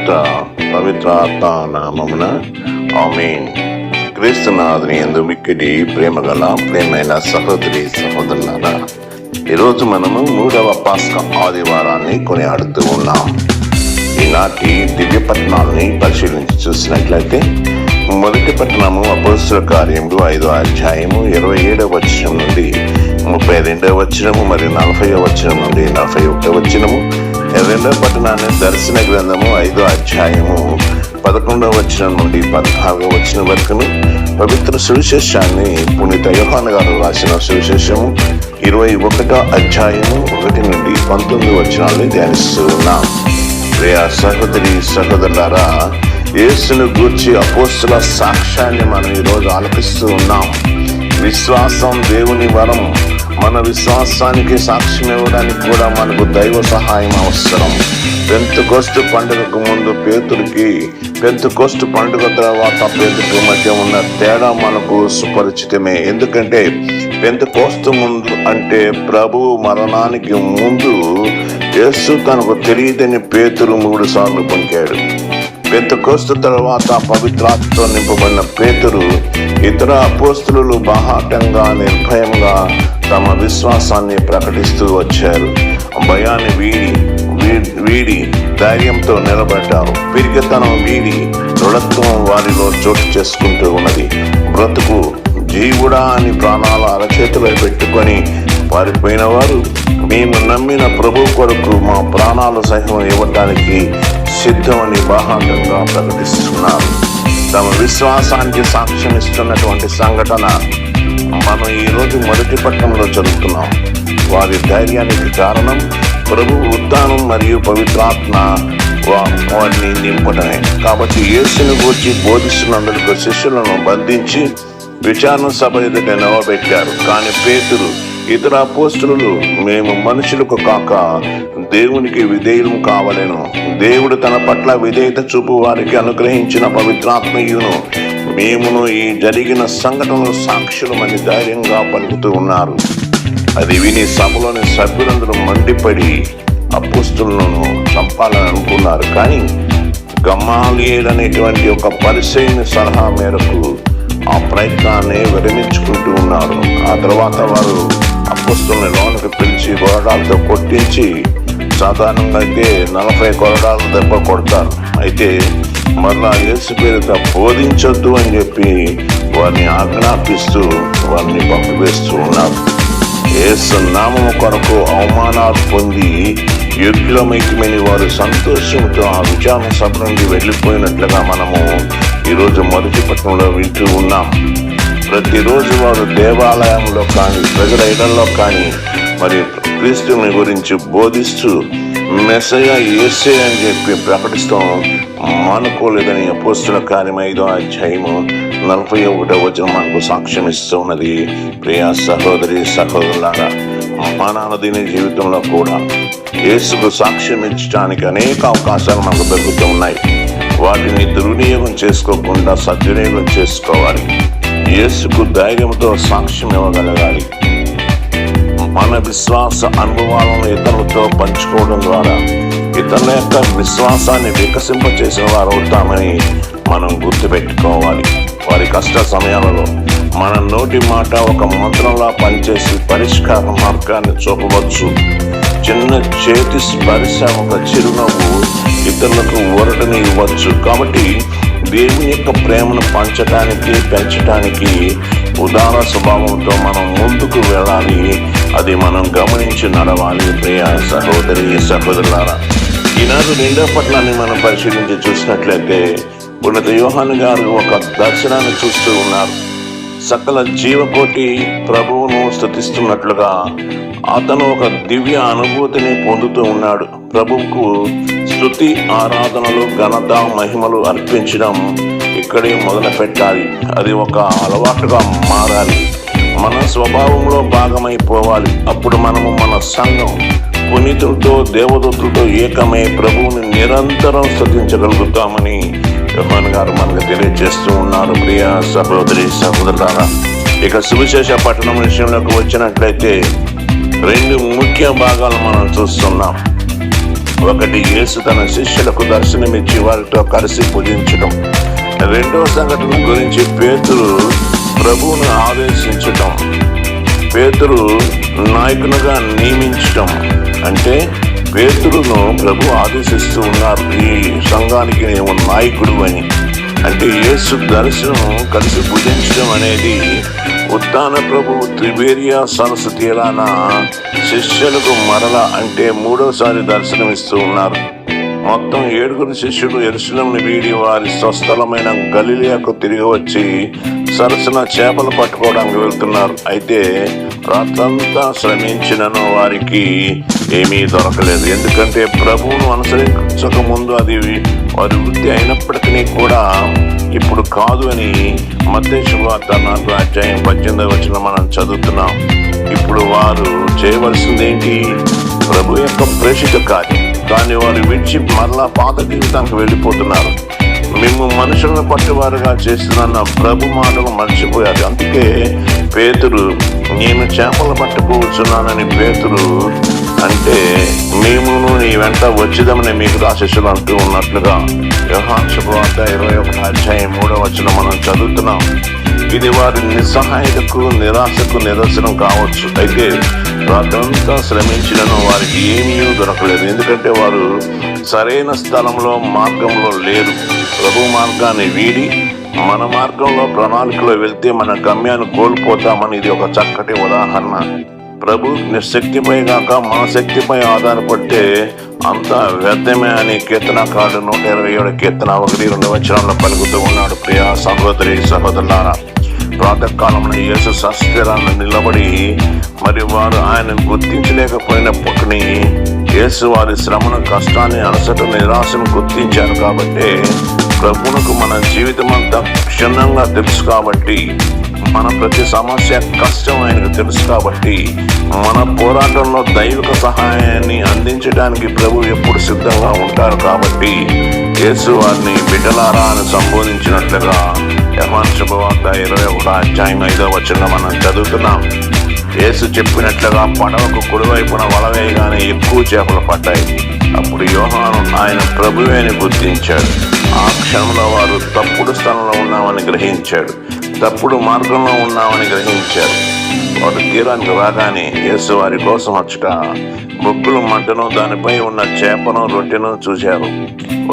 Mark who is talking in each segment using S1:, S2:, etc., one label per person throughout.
S1: పవిత్ర పవిత్రాత్మ నామమున. ఆమెన్. క్రీస్తునాథుని ఎందు మిక్కిడి ప్రేమ గల ప్రేమైన సహోదరి సహోదరులారా ఈరోజు మనము మూడవ పాస్క ఆదివారాన్ని కొనియాడుతూ ఉన్నాం. ఈనాటి దివ్య పట్టణాలని పరిశీలించి చూసినట్లయితే మొదటి పట్టణము అపోస్తుల కార్యములు ఐదో అధ్యాయము ఇరవై ఏడవ వచనం నుండి ముప్పై రెండవ వచనము మరియు నలభై వచనం నుండి నలభై ఒకటవ వచనము రెండవ పట్టణాన్ని దర్శన గ్రంథము ఐదో అధ్యాయము పదకొండవ వచనం నుండి పద్నాలుగో వచనం వరకును పవిత్ర సువిశేషాన్ని పునీత యోహాన్ గారు రాసిన సువిశేషము ఇరవై ఒకటో అధ్యాయము ఒకటి నుండి పంతొమ్మిది వచనాలని ధ్యానిస్తూ ఉన్నాం ప్రియ సహోదరి సహోదరులారా యేసును గూర్చి అపోస్తుల సాక్ష్యాన్ని మనం ఈరోజు ఆలపిస్తూ ఉన్నాం. విశ్వాసం దేవుని వరం. మన విశ్వాసానికి సాక్ష్యం ఇవ్వడానికి కూడా మనకు దైవ సహాయం అవసరం. పెంతుకోస్తు పండుగకు ముందు పేతుడికి పెంతుకోస్తు పండుగ తర్వాత పేతుడికి మధ్య ఉన్న తేడా మనకు సుపరిచితమే. ఎందుకంటే పెంతుకోస్తు ముందు అంటే ప్రభు మరణానికి ముందు యేసు తనకు తెలియదని పేతురు మూడు సార్లు పొంకాడు పెంతకోస్తు తర్వాత పవిత్రాత్మతో నింపబడిన పేతురు ఇతర అపోస్తులు బాహాటంగా నిర్భయంగా విశ్వాసాన్ని ప్రకటిస్తూ వచ్చారు. భయాన్ని వీడి వీ- వీడి ధైర్యంతో నిలబడ్డారు. పిరిగితనం వీడి దృఢత్వం వారిలో చోటు చేసుకుంటూ ఉన్నది. బ్రతుకు జీవుడా అని ప్రాణాల అరచేతిలో పెట్టుకొని పారిపోయిన వారు మేము నమ్మిన ప్రభు కొరకు మా ప్రాణాలు సహితం ఇవ్వడానికి సిద్ధమని బాహాటంగా ప్రకటిస్తున్నారు. తమ విశ్వాసానికి సాక్ష్యం ఇస్తున్నటువంటి సంఘటన మనం ఈరోజు మొదటి పట్టణంలో చదువుతున్నాం వారి ధైర్యానికి కారణం ప్రభు ఉద్దానం మరియు పవిత్రాత్మ వాడిని వారిని నింపడమే. కాబట్టి యేసుని గూర్చి బోధిస్తున్నందుకు శిష్యులను బంధించి విచారణ సభ ఎదుట నిలవబెట్టారు. కానీ పేతురు ఇతర పోస్టులు మేము మనుషులకు కాక దేవునికి విధేయులు కావలేను. దేవుడు తన పట్ల విధేయత చూపు వారికి అనుగ్రహించిన పవిత్రాత్మయును. మేమును ఈ జరిగిన సంఘటనలు సాక్షులమని ధైర్యంగా పలుకుతూ ఉన్నారు. అది విని సభలోని సభ్యులందరూ మండిపడి అపుస్తులను చంపాలని అనుకున్నారు కానీ గమ్మాలియేల్ అనేటువంటి ఒక పరిశైన సలహా మేరకు ఆ ప్రయత్నాన్ని విరమించుకుంటూ ఉన్నారు. ఆ తర్వాత వారు అపుస్తుల్ని లోనికి పిలిచి గొరడాలతో కొట్టించి సాధారణంగా అయితే నలభై కొరడాలు దెబ్బ కొడతారు. అయితే మరలా యేసు పేరుతో బోధించొద్దు అని చెప్పి వారిని ఆజ్ఞాపిస్తూ వారిని పంపివేస్తూ ఉన్నారు యేసు నామము కొరకు అవమానాలు పొంది యోగ్యులమైకమైన వారు సంతోషంతో ఆ విచారణ సభ నుండి వెళ్ళిపోయినట్లుగా మనము ఈరోజు మొదటి పట్టణంలో వింటూ ఉన్నాం. ప్రతిరోజు వారు దేవాలయంలో కానీ ప్రజల ఇళ్ళలో కానీ మరియు క్రీస్తుని గురించి బోధిస్తూ మెసయ ఏసే అని చెప్పి ప్రకటిస్తాం. మానుకోలేదని అపోస్తుల కార్యం ఐదో అధ్యాయము నలభై ఒకటో వచ్చిన మనకు సాక్ష్యం ఇస్తున్నది ప్రియా సహోదరి సహోదరులారా మానవ దీని జీవితంలో కూడా యేసుకు సాక్ష్యం ఇచ్చడానికి అనేక అవకాశాలు మనకు దొరుకుతూ ఉన్నాయి. వాటిని దుర్వినియోగం చేసుకోకుండా సద్వినియోగం చేసుకోవాలి. యేసుకు ధైర్యంతో సాక్ష్యం ఇవ్వగలగాలి. మన విశ్వాస అనుభవాలను ఇతరులతో పంచుకోవడం ద్వారా ఇతరుల యొక్క విశ్వాసాన్ని వికసింపచేసిన వారు అవుతామని మనం గుర్తుపెట్టుకోవాలి. వారి కష్ట సమయాలలో మన నోటి మాట ఒక మంత్రంలా పనిచేసి పరిష్కార మార్గాన్ని చూపవచ్చు. చిన్న చేతి స్పర్శ ఒక చిరునవ్వు ఇతరులకు ఊరటని ఇవ్వచ్చు. కాబట్టి దేవుని యొక్క ప్రేమను పంచడానికి పెంచడానికి ఉదార స్వభావంతో మనం ముందుకు వెళ్ళాలి. అది మనం గమనించి నడవాలి. ప్రియ సహోదరి సహోదరులారా ఈనాడు నిండా పట్టణాన్ని మనం పరిశీలించి చూసినట్లయితే ఉన్నత యోహాను గారు ఒక దర్శనాన్ని చూస్తూ ఉన్నారు. సకల జీవకోటి ప్రభువును స్థుతిస్తున్నట్లుగా అతను ఒక దివ్య అనుభూతిని పొందుతూ ఉన్నాడు. ప్రభువుకు స్థుతి ఆరాధనలు ఘనత మహిమలు అర్పించడం ఇక్కడే మొదలు పెట్టాలి అది ఒక అలవాటుగా మారాలి. మన స్వభావంలో భాగమైపోవాలి. అప్పుడు మనము మన సంఘం పునీతులతో దేవదూతులతో ఏకమై ప్రభువుని నిరంతరం స్థుతించగలుగుతామని యోహాన్ గారు మనకు తెలియజేస్తూ ఉన్నారు. ప్రియ సహోదరి సహోదరులారా ఇక సువిశేష పట్టణం విషయంలోకి వచ్చినట్లయితే రెండు ముఖ్య భాగాలు మనం చూస్తున్నాం. ఒకటి యేసు తన శిష్యులకు దర్శనమిచ్చి వారితో కలిసి పూజించడం. రెండవ సంఘటన గురించి పేతులు ప్రభువును ఆదేశించటం పేతురు నాయకునిగా నియమించటం అంటే పేతురును ప్రభు ఆదేశిస్తూ ఉన్నారు. ఈ సంఘానికి నేను నాయకుడు అని అంటే యేసు దర్శనం కలిసి పూజించడం అనేది ఉత్తాన ప్రభు త్రిబేరియా సరస్సు తీరాన శిష్యులకు మరల అంటే మూడోసారి దర్శనమిస్తూ ఉన్నారు. మొత్తం ఏడుగురు శిష్యులు ఎరుసలంని వీడి వారి స్వస్థలమైన గలిలియాకు తిరిగి వచ్చి సరసన చేపలు పట్టుకోవడానికి వెళ్తున్నారు. అయితే రాత్రంతా శ్రమించినను వారికి ఏమీ దొరకలేదు. ఎందుకంటే ప్రభువును అనుసరించక ముందు అది వారి వృత్తి అయినప్పటికీ కూడా ఇప్పుడు కాదు అని మధ్యశుభార్త నాలుగు అధ్యాయం పద్దెనిమిది వచ్చిన మనం చదువుతున్నాం. ఇప్పుడు వారు చేయవలసింది ఏంటి? ప్రభు యొక్క ప్రేషిత కార్యం. కానీ వారు విడిచి మరలా పాత జీవితానికి వెళ్ళిపోతున్నారు. మేము మనుషులను పట్టువారుగా చేస్తున్న ప్రభు మాటలు మర్చిపోయారు. అందుకే పేతురు నేను చేపలు పట్టుకోవచ్చున్నానని పేతురు అంటే మేమును నీ వెంట వచ్చిదామని మీకు రాశిష్యులు అంటూ ఉన్నట్లుగా వ్యవహాంశుభవార్త ఇరవై ఒకటి అధ్యాయం మూడో వచ్చిన మనం చదువుతున్నాం. ఇది వారి నిస్సహాయతకు నిరాశకు నిదర్శనం కావచ్చు. అయితే రాత్రంతా శ్రమించినను వారికి ఏమీ దొరకలేదు. ఎందుకంటే వారు సరైన స్థలంలో మార్గంలో లేరు. ప్రభు మార్గాన్ని వీడి మన మార్గంలో ప్రణాళికలో వెళ్తే మన గమ్యాన్ని కోల్పోతామని ఇది ఒక చక్కటి ఉదాహరణ. ప్రభు నిశక్తిపై కాక మన శక్తిపై ఆధారపడితే అంతా వ్యర్థమే అని కీర్తనకారుడు నూట ఇరవై ఏడు కీర్తన ఒకటి రెండు వచనంలో పలుకుతూ ఉన్నాడు. ప్రియా సహోదరి సహోదరులారా ప్రాతకాలంలో యేసు సస్థిరాలను నిలబడి మరి వారు ఆయనను గుర్తించలేకపోయినప్పటికీ యేసు వారి శ్రమను కష్టాన్ని అలసట నిరాశను గుర్తించారు కాబట్టి ప్రభువునకు మన జీవితం అంతా క్షుణ్ణంగా తెలుసు కాబట్టి మన ప్రతి సమస్య కష్టం ఆయనకు తెలుసు కాబట్టి మన పోరాటంలో దైవిక సహాయాన్ని అందించడానికి ప్రభు ఎప్పుడు సిద్ధంగా ఉంటారు కాబట్టి యేసు వారిని బిడ్డలారా అని సంబోధించినట్లుగా యమాన్ శుభవార్త ఇరవై ఒకటో అధ్యాయం ఐదో వచ్చిన మనం చదువుతున్నాం. యేసు చెప్పినట్లుగా పడవకు కుడివైపున వలవేయగానే ఎక్కువ చేపలు పడ్డాయి. అప్పుడు యోహాను ఆయన ప్రభువే అని గుర్తించాడు. ఆ క్షణంలో వారు తప్పుడు స్థలంలో ఉన్నామని గ్రహించాడు. తప్పుడు మార్గంలో ఉన్నామని గ్రహించారు. వారు తీరానికి రాగానే యేసు వారి కోసం వచ్చుట బొగ్గులు మంటను దానిపై ఉన్న చేపను రొట్టెను చూశారు.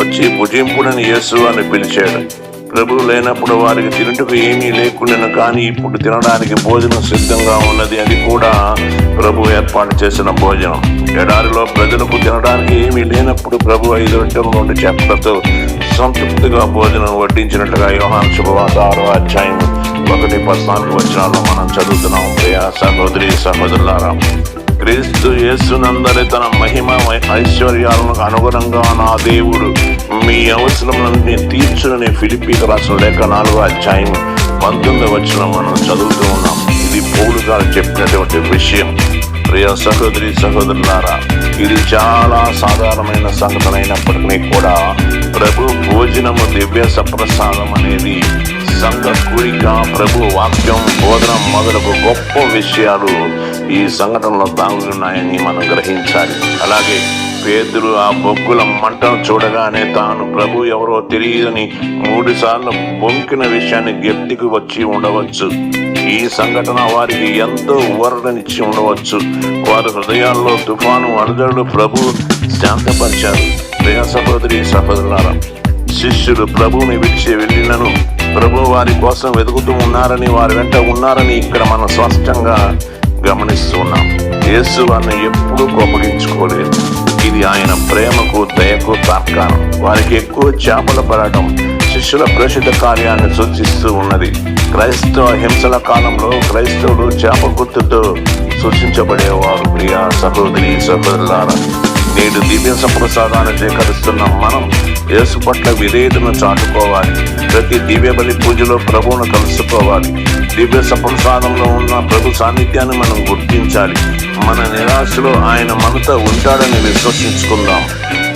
S1: వచ్చి భుజింపుడని యేసు అని పిలిచాడు. ప్రభువు లేనప్పుడు వారికి తినుటకు ఏమీ లేకుండాను కానీ ఇప్పుడు తినడానికి భోజనం సిద్ధంగా ఉన్నది. అది కూడా ప్రభు ఏర్పాటు చేసిన భోజనం. ఎడారిలో ప్రజలకు తినడానికి ఏమీ లేనప్పుడు ప్రభు ఐదు రొట్టెల నుండి చెప్పలతో సంతృప్తిగా భోజనం వడ్డించినట్లుగా యోహాన్ శుభవాత ఆరో అధ్యాయం ఒకటి పద్నాలుగు వచనాల్లో మనం చదువుతున్నాం. ప్రియా సహోదరి సహోదరులారా క్రీస్తు యేసునందరి తన మహిమ ఐశ్వర్యాలను అనుగుణంగా నా దేవుడు మీ అవసరములన్నీ తీర్చునని ఫిలిపీకి రాసిన లేఖ నాలుగో అధ్యాయం పంతొమ్మిది వచ్చిన మనం చదువుతూ ఉన్నాం. ఇది పౌలు గారు చెప్పినటువంటి విషయం. ప్రియ సహోదరి సహోదరులారా ఇది చాలా సాధారణమైన సంఘటన అయినప్పటికీ కూడా ప్రభు భోజనము దివ్య సప్రసాదం అనేది సంఘ కూడిక ప్రభు వాక్యం బోధన మొదలగు గొప్ప విషయాలు ఈ సంఘటనలో దాగి ఉన్నాయని మనం గ్రహించాలి. అలాగే పేదరు ఆ బొగ్గుల మంటను చూడగానే తాను ప్రభు ఎవరో తెలియదని మూడు సార్లు బొంకిన విషయాన్ని గట్టికి వచ్చి ఉండవచ్చు. ఈ సంఘటన వారికి ఎంతో ఊరటనిచ్చి ఉండవచ్చు. వారి హృదయాల్లో తుఫాను అనుదరుడు ప్రభు శాంతపరిచారు. ప్రియ సహోదరి సహోదరులారా శిష్యులు ప్రభువుని విడిచి వెళ్ళినను. ప్రభు వారి కోసం వెతుకుతూ ఉన్నారని వారి వెంట ఉన్నారని ఇక్కడ మనం స్పష్టంగా గమనిస్తున్నాం. యేసు వారిని ఎప్పుడూ కోపగించుకోలేదు. ఇది ఆయన ప్రేమకు దయకు తార్కాణం వారికి ఎక్కువ చేపలు పడటం శిష్యుల ప్రసిద్ధ కార్యాన్ని సూచిస్తూ ఉన్నది. క్రైస్తవ హింసల కాలంలో క్రైస్తవుడు చేప గుర్తుతో సూచించబడేవారు ప్రియా సహోదరి సహోదరులారా నేడు దివ్య సంప్రసాదాన్ని స్వీకరిస్తున్న మనం. యేసు పట్ల విధేయతను చాటుకోవాలి. ప్రతి దివ్య బలి పూజలో ప్రభువును కలుసుకోవాలి. దివ్య సంప్రసాదంలో ఉన్న ప్రభు సాన్నిధ్యాన్ని మనం గుర్తించాలి. మన నిరాశలో ఆయన మనతో ఉంటాడని విశ్వసించుకుందాం.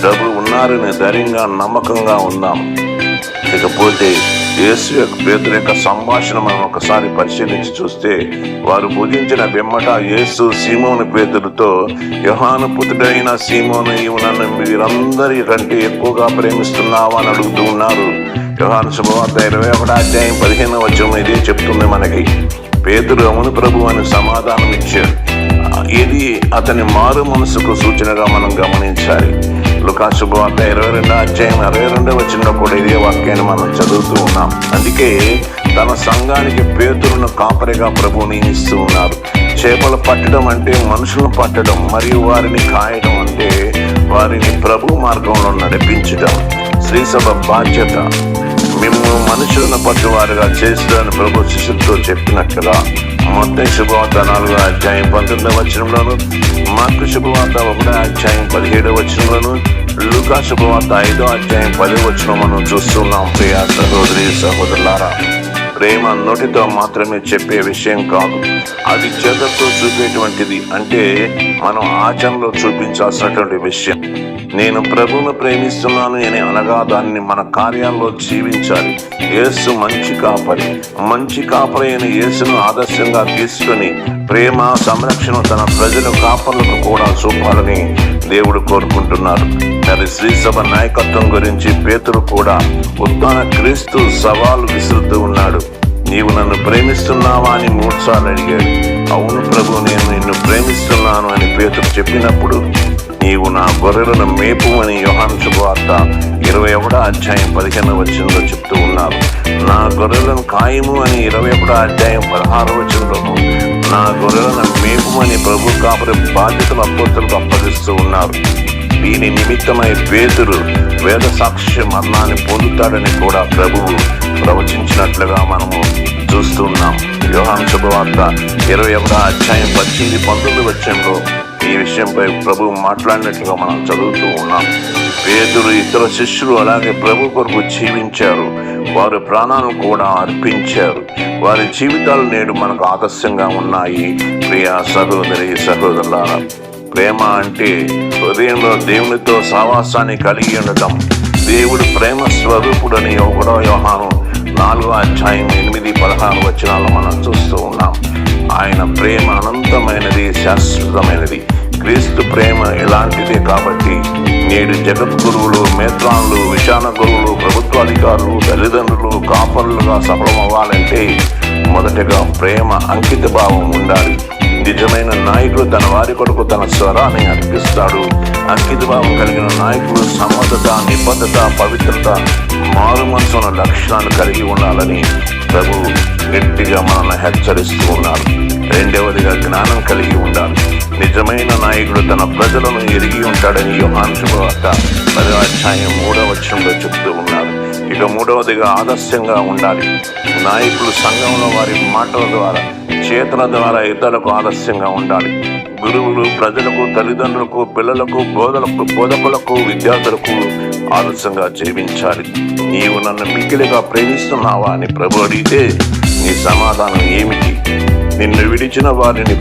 S1: ప్రభు ఉన్నారని ధైర్యంగా నమ్మకంగా ఉందాం. ఇకపోతే యేసు యొక్క పేతుల యొక్క సంభాషణ మనం ఒకసారి పరిశీలించి చూస్తే వారు భుజించిన వెమ్మట యేసు సీమోను పేతులతో యోహాను పుత్రుడైన సీమోను ఇవి నన్ను వీరందరి కంటే ఎక్కువగా ప్రేమిస్తున్నావా అని అడుగుతూ ఉన్నారు. యోహాను శుభవార్త ఇరవై ఒకటి అధ్యాయం పదిహేను వచ్చం ఇదే చెప్తుంది మనకి. పేతుడు అవును ప్రభు అని సమాధానం ఇచ్చారు ఇది అతని మారు మనసుకు సూచనగా మనం గమనించాలి. లుకాసు వార్త ఇరవై రెండో అధ్యాయం అరవై రెండో వచ్చిన కూడా ఇదే వాక్యాన్ని మనం చదువుతూ ఉన్నాం. అందుకే తన సంఘానికి పేతులను కాపరిగా ప్రభు నియమిస్తూ ఉన్నారు. చేపలు పట్టడం అంటే మనుషులను పట్టడం మరియు వారిని కాయడం అంటే వారిని ప్రభు మార్గంలో నడిపించడం. శ్రీసభ బాధ్యత. మేము మనుషులను పట్టువారుగా చేస్తాను ప్రభు శిష్యులతో చెప్పినట్లుగా మొత్తం శుభవార్త నాలుగో అధ్యాయం పంతొమ్మిదవ వచనంలోను మార్కు శుభవార్త ఒకటో అధ్యాయం పదిహేడవ వచనంలోను లూకా శుభవార్త ఐదో అధ్యాయం పదో వచనం మనం చూస్తున్నాం ప్రియా సహోదరి సహోదరులారా. ప్రేమ నోటితో మాత్రమే చెప్పే విషయం కాదు. అది చేతతో చూపేటువంటిది. అంటే మనం ఆచరణలో చూపించాల్సినటువంటి విషయం. నేను ప్రభువును ప్రేమిస్తున్నాను అని అనగా దాన్ని మన కార్యాల్లో జీవించాలి. యేసు మంచి కాపరి. మంచి కాపరి అయిన యేసును ఆదర్శంగా తీసుకొని ప్రేమ సంరక్షణ తన ప్రజల కాపర్లకు కూడా చూపాలని దేవుడు కోరుకుంటున్నారు మరి శ్రీసభ నాయకత్వం గురించి పేతురు కూడా ఉత్తాన క్రీస్తు సవాలు విసురుతూ ఉన్నాడు. నీవు నన్ను ప్రేమిస్తున్నావా అని మూడుసార్లు అడిగాడు. అవును ప్రభు నేను నిన్ను ప్రేమిస్తున్నాను అని పేతురు చెప్పినప్పుడు నీవు నా గొర్రెలను మేపుమని యోహాను శుభవార్త ఇరవై ఒకటో అధ్యాయం పదిహేను వచనంలో చెప్తూ ఉన్నారు. నా గొర్రెలను ఖాయము అని ఇరవై ఒకటో అధ్యాయం పదహారు వచనంలోను నా గొర్రెలను మేపుమని ప్రభు కాపురి బాధ్యతలు అపోతులకు అప్పగిస్తూ ఉన్నారు. దీని నిమిత్తమై పేతురు వేద సాక్ష్య మరణాన్ని పొందుతాడని కూడా ప్రభువు ప్రవచించినట్లుగా మనము చూస్తున్నాం. వ్యూహాన్ శుభవార్త ఇరవై ఒకటో అధ్యాయం పద్దెనిమిది పంతొమ్మిది వచ్చంలో ఈ విషయంపై ప్రభు మాట్లాడినట్లుగా మనం చదువుతూ ఉన్నాం. పేదలు ఇతర శిష్యులు అలాగే ప్రభు కొరకు జీవించారు. వారి ప్రాణాలను కూడా అర్పించారు. వారి జీవితాలు నేడు మనకు ఆదర్శంగా ఉన్నాయి. ప్రియ సహోదరి సహోదరులారా ప్రేమ అంటే హృదయంలో దేవునితో సావాసాన్ని కలిగి ఉండటం. దేవుడు ప్రేమ స్వరూపుడని ఒకటో వ్యవహారం నాలుగో అధ్యాయం ఎనిమిది పదహారు వచనాలు మనం చూస్తూ ఉన్నాం. ఆయన ప్రేమ అనంతమైనది శాశ్వతమైనది. క్రీస్తు ప్రేమ ఎలాంటిదే కాబట్టి నేడు జగద్గురువులు మేత్రాన్లు విశాన గురువులు ప్రభుత్వాధికారులు తల్లిదండ్రులు కాపరులుగా సఫలమవ్వాలంటే మొదటగా ప్రేమ అంకిత భావం ఉండాలి. నిజమైన నాయకుడు తన వారి కొరకు తన స్వరాన్ని అర్పిస్తాడు. అంకితభావం కలిగిన నాయకుడు సమర్థత నిబద్ధత పవిత్రత మారు మనసున్న లక్షణాలు కలిగి ఉండాలని ప్రభు గట్టిగా మనల్ని హెచ్చరిస్తూ ఉన్నారు. రెండవదిగా జ్ఞానం కలిగి ఉండాలి. నిజమైన నాయకుడు తన ప్రజలను ఎరిగి ఉంటాడని యోహాన్ శుభవార్త పదో అధ్యాయం మూడవ వచనంలో చెప్తూ ఉన్నారు. ఇక మూడవదిగా ఆదర్శంగా ఉండాలి. నాయకులు సంఘంలో వారి మాటల ద్వారా చేతల ద్వారా ఇతరులకు ఆలస్యంగా ఉండాలి. గురువులు ప్రజలకు తల్లిదండ్రులకు పిల్లలకు బోధలకు బోధకులకు విద్యార్థులకు ఆలస్యంగా జీవించాలి. నీవు నన్ను మిక్కిలిగా ప్రేమిస్తున్నావా అని ప్రభు అడిగితే నీ సమాధానం ఏమిటి? నిన్ను విడిచిన వారిని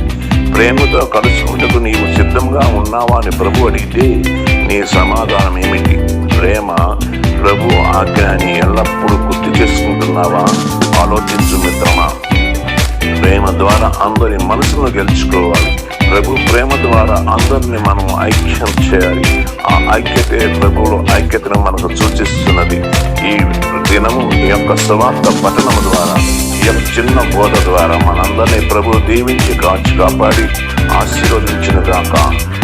S1: ప్రేమతో కలుసుకుంటూ నీవు సిద్ధంగా ఉన్నావా అని ప్రభు అడిగితే నీ సమాధానం ఏమిటి? ప్రేమ ప్రభు ఆజ్ఞాని ఎల్లప్పుడూ గుర్తు చేసుకుంటున్నావా? ఆలోచించు మిత్రమా. ద్వారా అందరి మనసును గెలుచుకోవాలి. ప్రభు ప్రేమ ద్వారా అందరిని మనం ఐక్యం చేయాలి. ఆ ఐక్యతే ప్రభువులో ఐక్యతను మనకు సూచిస్తున్నది. ఈ దినము ఈ యొక్క సువార్త పఠనం ద్వారా ఈ యొక్క చిన్న బోధ ద్వారా మనందరినీ ప్రభు దీవించి కాచి కాపాడి ఆశీర్వదించిన గాక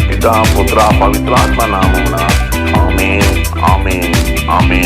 S1: పితా పుత్ర పవిత్రాత్మ నామమున ఆమె ఆమె ఆమె